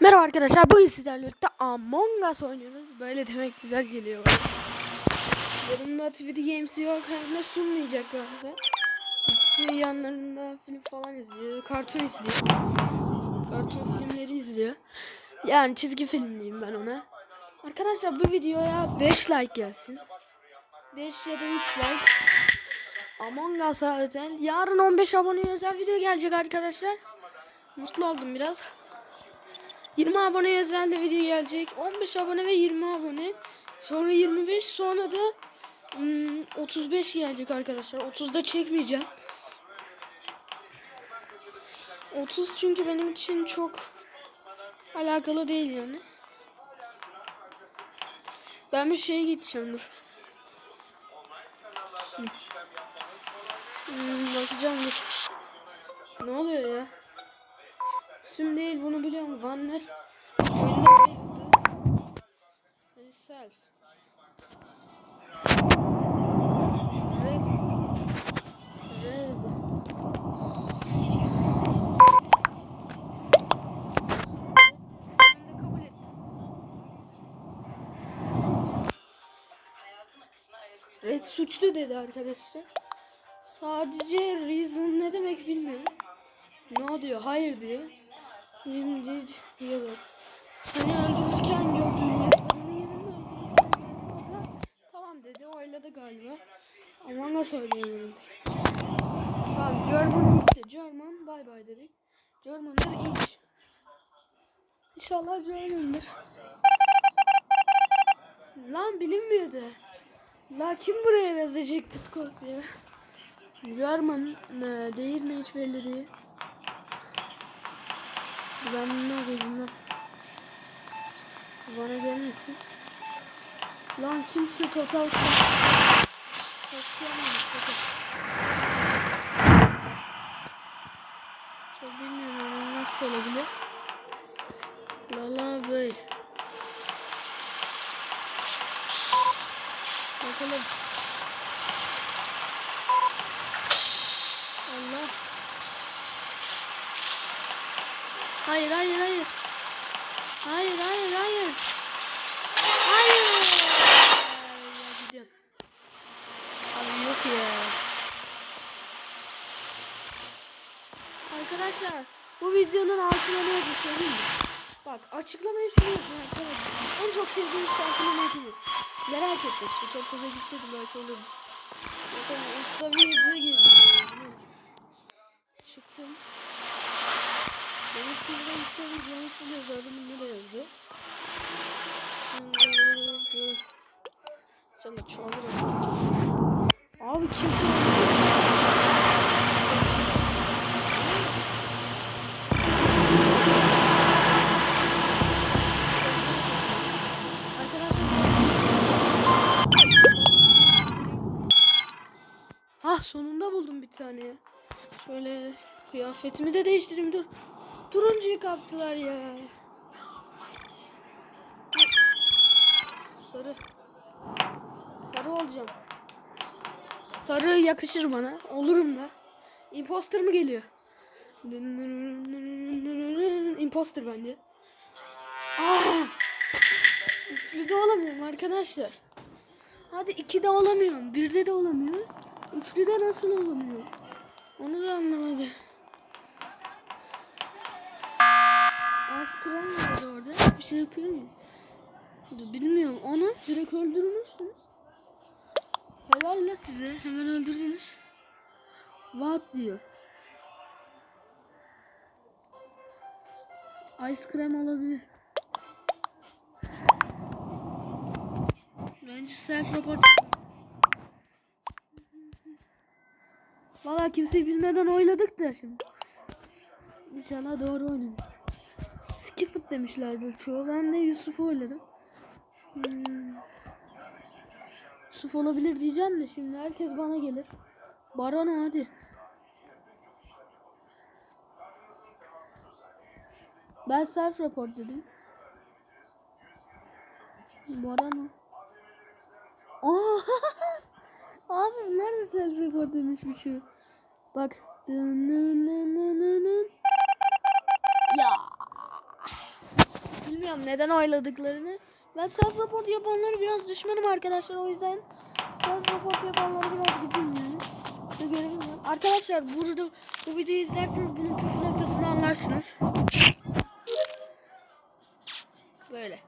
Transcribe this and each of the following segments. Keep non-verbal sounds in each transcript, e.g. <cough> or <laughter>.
Merhaba arkadaşlar bugün sizlerle birlikte Among Us oynuyoruz. Böyle demek güzel geliyor. Yanımda Tweety Games yok hem de sunmayacak galiba. Gitti yanlarında film falan izliyor. Kartun izliyor. Kartun filmleri izliyor. Yani çizgi film diyeyim ben ona. Arkadaşlar bu videoya 5 like gelsin. 5 ya da 3 like. Among Us'a özel. Yarın 15 abone özel video gelecek arkadaşlar. Mutlu oldum biraz. 20 abone özel de video gelecek. 15 abone ve 20 abone. Sonra 25 sonra da hmm, 35 gelecek arkadaşlar. 30'da çekmeyeceğim. 30 çünkü benim için çok alakalı değil yani. Ben bir şeye gideceğim dur. Hmm, bakacağım dur. Ne oluyor ya? Sim değil bunu biliyorum. Bayıldı. Self. Red. Red. Red suçlu dedi arkadaşlar. Sadece reason ne demek bilmiyorum. Ne diyor? Hayır diyor. Indeed yellow. Seni öldürürken gördüm ya. Senin yanında öldürürken gördüm. O da tamam dedi. Oyladı galiba. Ama nasıl söyleyeyim Tamam German gitti. German bay bay dedik. German'dır iç. İnşallah German'dır. Lan bilinmiyordu. La kim buraya yazacak tutkul diye. German ne değil mi hiç belli değil. Ben bununla gezeyim ben. Bana gelmesin. Lan kimse total. Çok bilmiyorum nasıl olabilir. Lala Bey. Bakalım. Hayır hayır hayır. Hayır hayır hayır. Hayır. Ya gidiyorum. Abi yok ya. Arkadaşlar bu videonun altına ne mi? Bak açıklamayı şunu yazın. En çok sevdiğim şarkının ne Merak ettim işte çok fazla gitseydim belki olurdu. Bakın usta bir girdim. Çıktım. Deniz gitseydim canı full yazardım. Ne de yazdı. İnşallah çoğalır. Abi kimse Ah sonunda buldum bir tane. Şöyle kıyafetimi de değiştireyim dur. Turuncuyu kaptılar ya. Sarı. Sarı olacağım. Sarı yakışır bana. Olurum da. Imposter mı geliyor? Imposter bence. Ah! Üçlü de olamıyorum arkadaşlar. Hadi iki de olamıyorum. Birde de olamıyorum. Üçlü de nasıl olamıyor? Onu da anlamadım. Az kral vardı orada. Bir şey yapıyor mu? Bilmiyorum. Onu direkt öldürmüşsünüz. Helal la size. Hemen öldürdünüz. What diyor. Ice cream olabilir. Bence self report. Valla kimse bilmeden oyladık da şimdi. İnşallah doğru oynamış. İt demişlerdir çoğu. Ben de Yusuf'u oyladım. Hmm. Yusuf olabilir diyeceğim de şimdi herkes bana gelir. Barona hadi. Ben self report dedim. Barona. Aa! <laughs> Abi nerede self report demiş bir şey. Bak. Ya. Bilmiyorum neden oyladıklarını. Ben self report yapanları biraz düşmanım arkadaşlar. O yüzden self report yapanları biraz gidin yani. Görevim var. Arkadaşlar burada bu videoyu izlerseniz bunun püf noktasını anlarsınız. Böyle.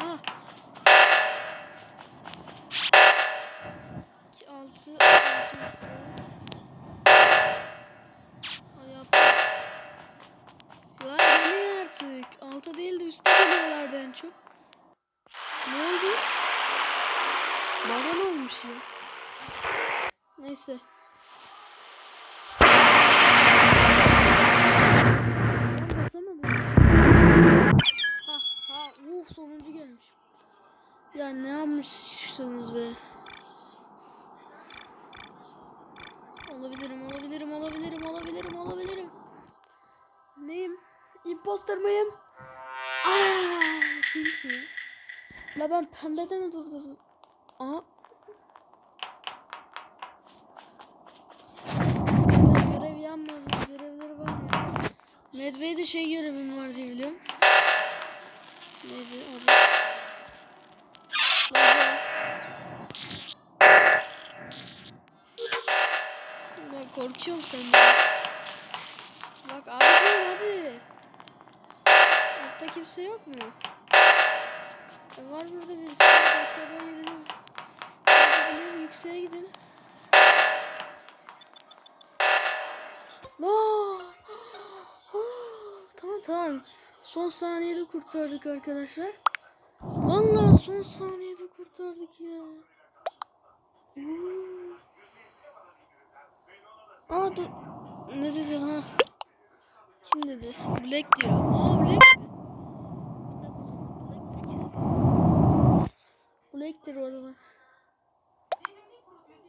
Ah. 2 6 6 Ay yaptım. Lan geliyor artık. Alta değil de üstte geliyorlardı en çok. Ne oldu? Bana ne olmuş ya? Basamadım. Ha ha uf sonuncu gelmiş. Ya ne yapmışsınız be? Olabilirim, olabilirim, olabilirim, olabilirim, olabilirim. Neyim? Imposter mıyım? Aa, pink mi? La ben pembede mi durdurdum? Aa. Yanmadı. Görevleri var ya. Medbay'de şey görevim var diye biliyorum. Neydi adı? Ben korkuyorum senden. Bak abicim hadi. Altta kimse yok mu? E var burada birisi. Hadi bilelim yükseğe gidin. Tamam. Son saniyede kurtardık arkadaşlar. Vallahi son saniyede kurtardık ya. Aa dur. Ne dedi ha? Kim dedi? Black diyor. Aa Black Black'tir o zaman.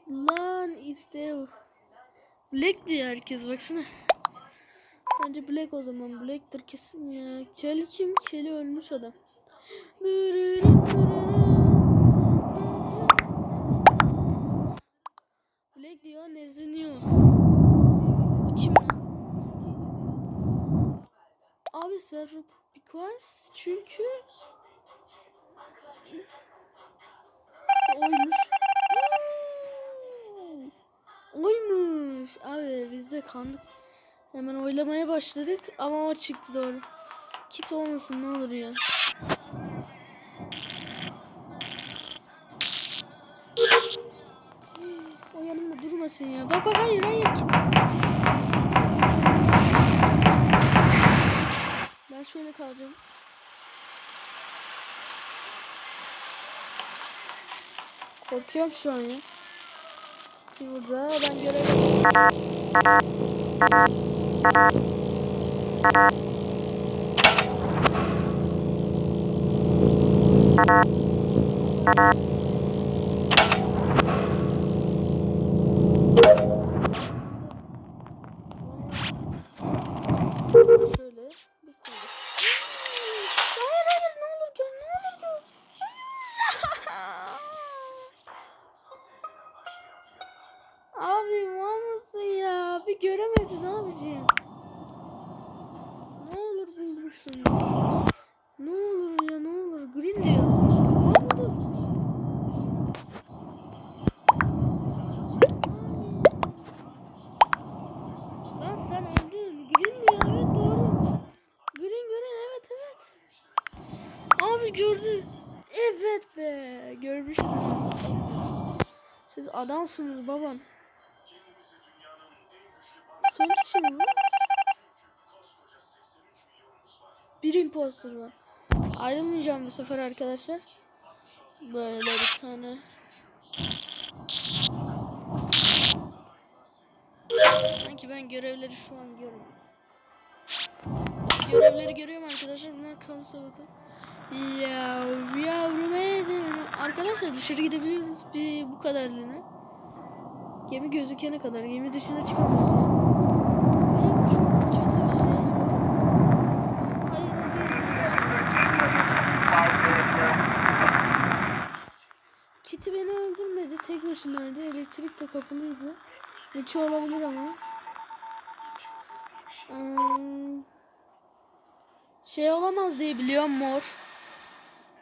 Lan işte o. Black diyor herkes baksana. Bence Black o zaman. Black'tir kesin ya. Kelly kim? Kelly ölmüş adam. Black diyor nezleniyor. Kim? Abi Serap because çünkü oymuş. Oymuş. Abi biz de kandık. Hemen oylamaya başladık ama o çıktı doğru. Kit olmasın ne olur ya. O yanımda durmasın ya. Bak bak hayır hayır kit. Ben şöyle kalacağım. Korkuyorum şu an ya. Kiti burada. Ben göremiyorum. Şöyle. Abi gördü. Evet be. Görmüşsünüz. Siz adamsınız babam. Son kişi mi? Bir imposter var. Ayrılmayacağım bu sefer arkadaşlar. Böyle bir tane. Sanki ben görevleri şu an görüyorum. Görevleri görüyorum arkadaşlar. Bunlar kamu sabotu. Ya yavrum ezin. Arkadaşlar dışarı gidebiliyoruz. Bir bu kadarlığına. Gemi gözükene kadar. Gemi dışına çıkamıyoruz. Kitty beni öldürmedi. Tek başınaydı. Elektrik de kapalıydı. Üçü olabilir ama. Hmm. Şey olamaz diye biliyorum mor.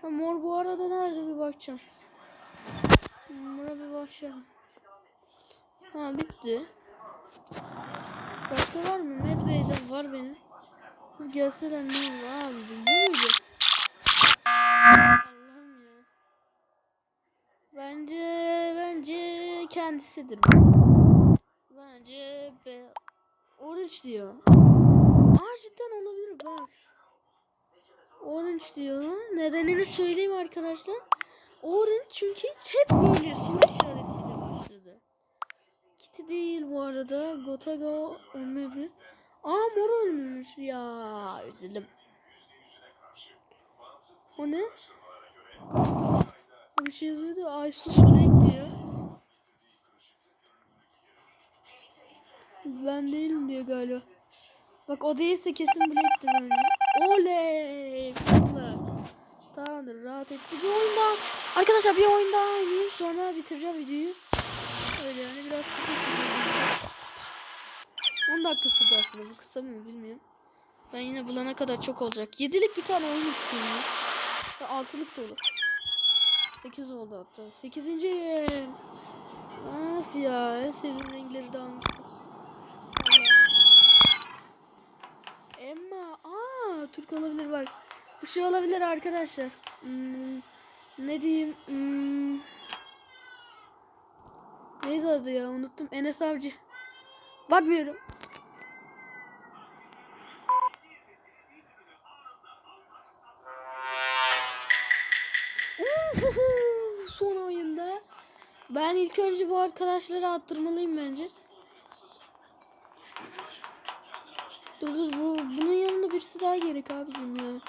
Ha, mor bu arada nerede bir bakacağım. Mor'a bir bakacağım. Ha bitti. Başka var mı? Medbay'de var benim. Gelse de ne olur abi bu muydu? Allah'ım ya. Bence bence kendisidir. Bence be orange diyor. Aa cidden olabilir bak. Orange diyor. Nedenini söyleyeyim arkadaşlar. Orange çünkü hep böyle soru işaretiyle başladı. Kitty değil bu arada. Gotaga ölmemiş. Aa mor ölmüş ya. Üzüldüm. O ne? Bir şey yazıyordu. Aysus Black diyor. Ben değilim diyor galiba. Bak o değilse kesin Black'tir bence. Oley! Tamamdır rahat etti. Bir oyun daha. Arkadaşlar bir oyun daha oynayayım sonra bitireceğim videoyu. Öyle yani biraz kısa sürdü. 10 dakika sürdü aslında bu kısa mı bilmiyorum. Ben yine bulana kadar çok olacak. 7'lik bir tane oyun istiyorum ya. Ve 6'lık da olur. 8 oldu hatta. 8. Of ya en sevdiğim renkleri de almıştım. Aa Türk olabilir bak. Bu şey olabilir arkadaşlar. Hmm, ne diyeyim? Hmm, neydi adı ya unuttum. Enes Avcı. Bakmıyorum. <laughs> Son oyunda. Ben ilk önce bu arkadaşları attırmalıyım bence. Dur dur bu, bunun yanında birisi daha gerek abicim ya.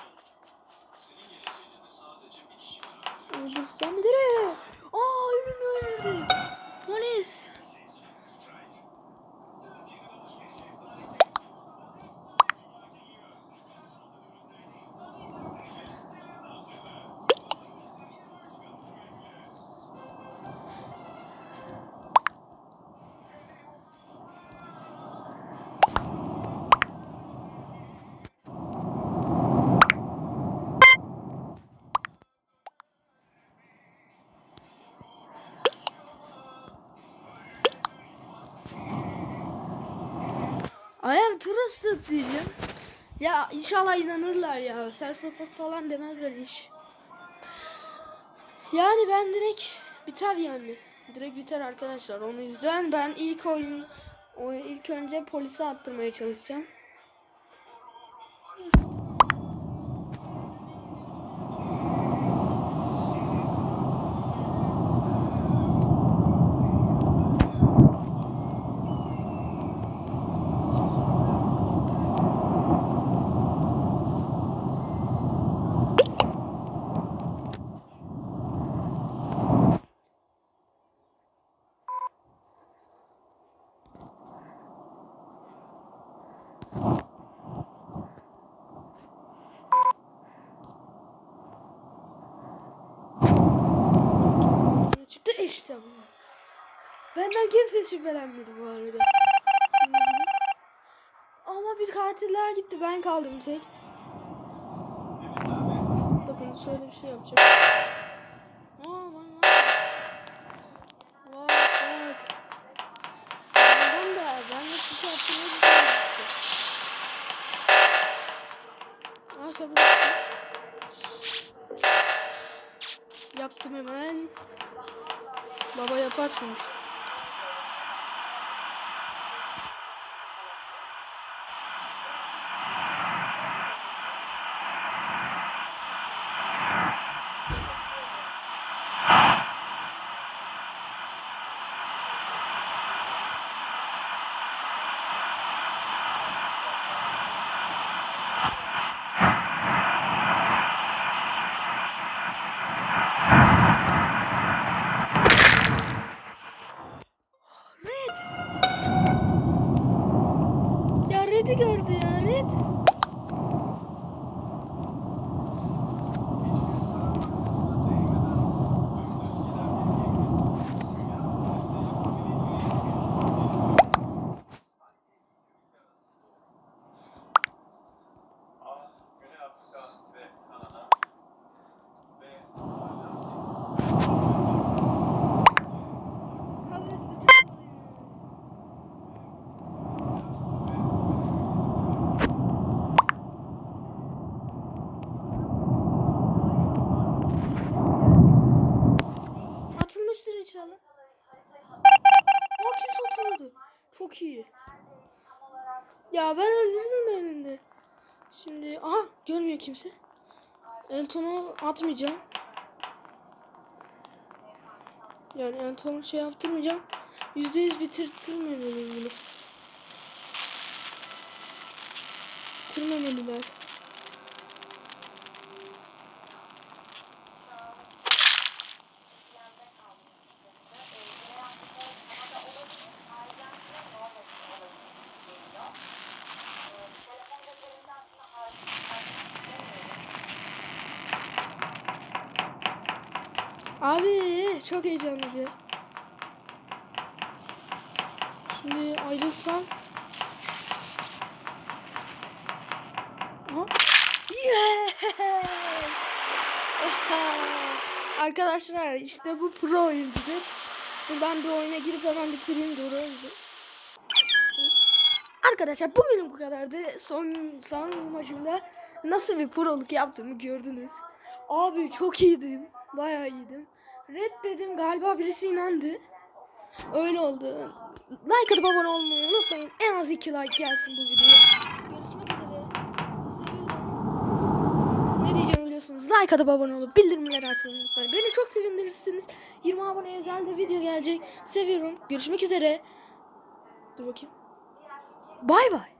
Öldürsem bilirim. Aa ölümü öldürdü. Polis. Trusted diyeceğim. Ya inşallah inanırlar ya. Self report falan demezler iş. Yani ben direkt biter yani. Direkt biter arkadaşlar. Onun yüzden ben ilk oyun ilk önce polise attırmaya çalışacağım. Bu. Benden kimse şüphelenmedi bu arada. Ama bir katiller gitti. Ben kaldım tek. Bakın şöyle bir şey yapacağım. Aa bak bak. Bak bak. Ben de ben de suç attığımı düşünüyorum. Aa sabır. Yaptım hemen. Baba yapar çünkü. O kimse atılmadı. Çok iyi. Ya ben öldürdüm de önünde. Şimdi aha görmüyor kimse. Elton'u atmayacağım. Yani Elton'u şey yaptırmayacağım. Yüzde yüz bitirtmemeliyim bunu. Bitirmemeliler. Abi çok heyecanlı bir. Şimdi ayrılsam. Aha. Yes! <laughs> Arkadaşlar işte bu pro oyuncudur. Ben bir oyuna girip hemen bitireyim doğru oyuncu. Arkadaşlar bugün bu kadardı. Son son maçımda nasıl bir proluk yaptığımı gördünüz. Abi çok iyiydim. Bayağı iyiydim. Red dedim galiba birisi inandı. Öyle oldu. Like atıp abone olmayı unutmayın. En az 2 like gelsin bu videoya. Görüşmek üzere. Ne diyeceğimi biliyorsunuz. Like atıp abone olup bildirimleri açmayı unutmayın. Beni çok sevindirirsiniz. 20 abone özelde video gelecek. Seviyorum. Görüşmek üzere. Dur bakayım. Bay bay.